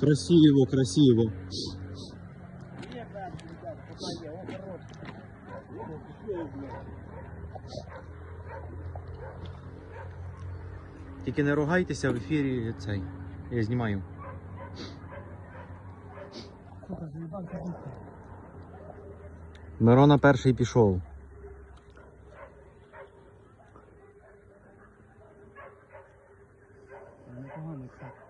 Красиво, красиво. Тільки не ругайтеся в ефірі цей. Я знімаю. Мирона перший пішов. Непогано, так.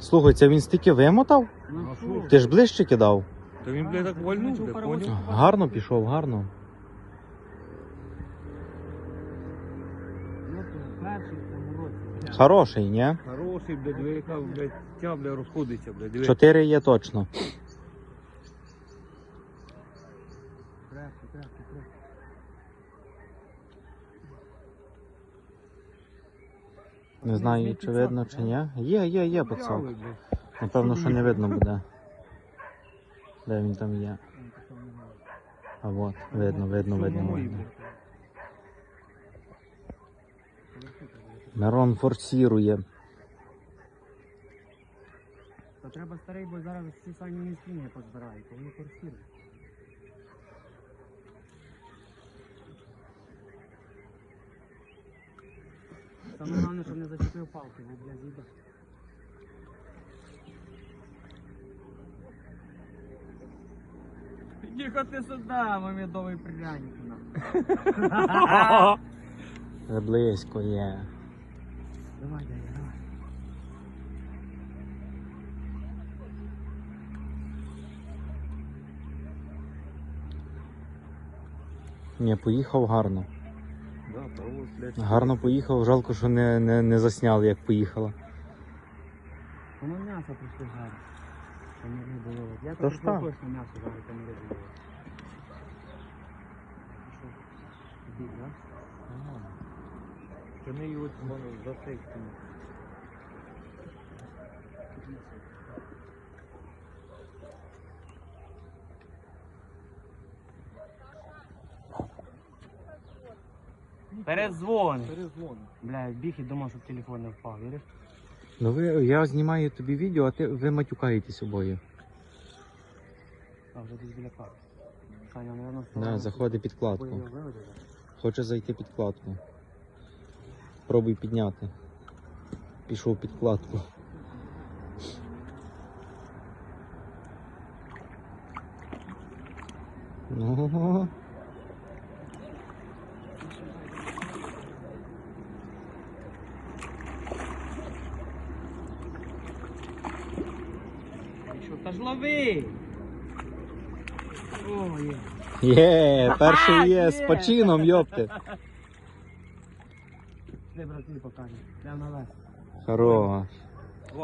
Слухай, це він стільки вимотав? Ну? Ти ж ближче кидав. Та він, блядь, так вольнув, блядь, поняв? Гарно пішов, гарно. Ну. Хороший, ні? Хороший, блядь, виїхав, блядь, тя, блядь, розходиться, блядь. диви. Чотири є точно. Не знаю, чи видно, чи ні. Є, є, є пацак. Напевно, що не видно буде. Де він там є? А от, видно, видно, видно, видно. Мирон форсірує. Та треба старий, бо зараз всі самі міські не позбирають, вони форсірують. Саме головне, щоб не зачепив палки, бо, бля, з'їде. Їхати сюди, мій пряник. Вже Близько є. Давай, дядя, давай. Ні, поїхав гарно. Гарно поїхав, жалко, що не, не, не засняли, як поїхала. Воно м'ясо прийшли жарити. Там не було. Я так. точно м'ясо жарити, там не було. Що? Бік, да? Штани його за секцію. Перезвони. Перезвон. Бля, біг і думав, щоб телефон не впав, віриш? Ну ви, я знімаю тобі відео, а ти, ви матюкаєтесь обоє. А вже десь біля парку. Саня, наверное, Да, заходи під кладку. Хоче зайти під кладку. Пробуй підняти. Пішов під кладку. Ну, та ж лови! О, є. є, перший є з почином, йопти. Де брати покажу. Прямо на лес. Хорош.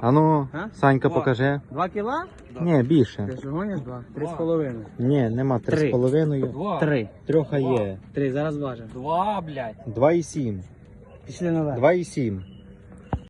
А ну, А? Санька, Два. покажи. Два кіла? Ні, більше. Ти що гониш два? Три з половиною. Ні, нема три Три. з половиною. Два. Три. Трьоха Два. є. Три, зараз важимо. Два, блядь. Два і сім. Пішли на лес. Два і сім.